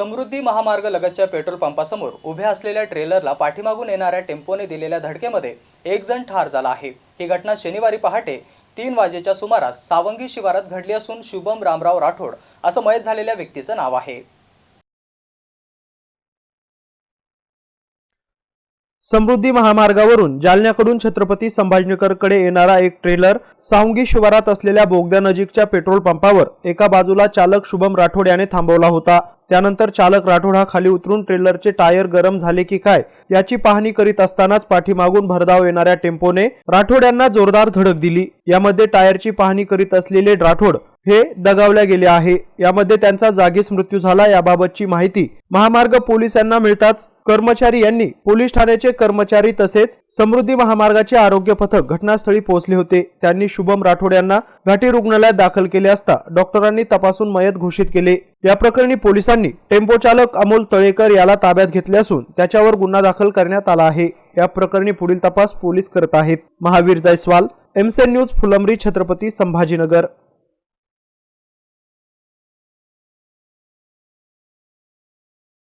समृद्धी महामार्ग लगतच्या पेट्रोल पंपासमोर उभ्या असलेल्या ट्रेलरला पाठीमागून येणाऱ्या टेम्पोने दिलेल्या धडकेमध्ये एक जण ठार झाला आहे. ही घटना शनिवारी पहाटे तीन वाजेच्या सुमारास सावंगी शिवारात घडली असून शुभम रामराव राठोड असं मयत झालेल्या व्यक्तीचं नाव आहे. समृद्धी महामार्गावरून जालन्याकडून छत्रपती संभाजीनगरकडे येणारा एक ट्रेलर सावंगी शिवारात असलेल्या बोगद्यानजीकच्या पेट्रोल पंपावर एका बाजूला चालक शुभम राठोड याने थांबवला होता. त्यानंतर चालक राठोड हा खाली उतरून ट्रेलरचे टायर गरम झाले की काय याची पाहणी करीत असतानाच पाठीमागून भरधाव येणाऱ्या टेम्पोने राठोड यांना जोरदार धडक दिली. यामध्ये टायरची पाहणी करीत असलेले राठोड हे दगावल्या गेले आहे. यामध्ये त्यांचा जागीच मृत्यू झाला याबाबतची माहिती महामार्ग पोलिसांना मिळताच कर्मचारी यांनी पोलीस ठाण्याचे कर्मचारी तसेच समृद्धी महामार्गाचे आरोग्य पथक घटनास्थळी पोहोचले होते. त्यांनी शुभम राठोड यांना घाटी रुग्णालयात दाखल केले असता डॉक्टरांनी तपासून मयत घोषित केले. या प्रकरणी पोलिसांनी टेम्पो चालक अमोल तळेकर याला ताब्यात घेतले असून त्याच्यावर गुन्हा दाखल करण्यात आला आहे. या प्रकरणी पुढील तपास पोलीस करत आहेत. महावीर जयस्वाल एमसेन न्यूज फुलंब्री छत्रपती संभाजीनगर.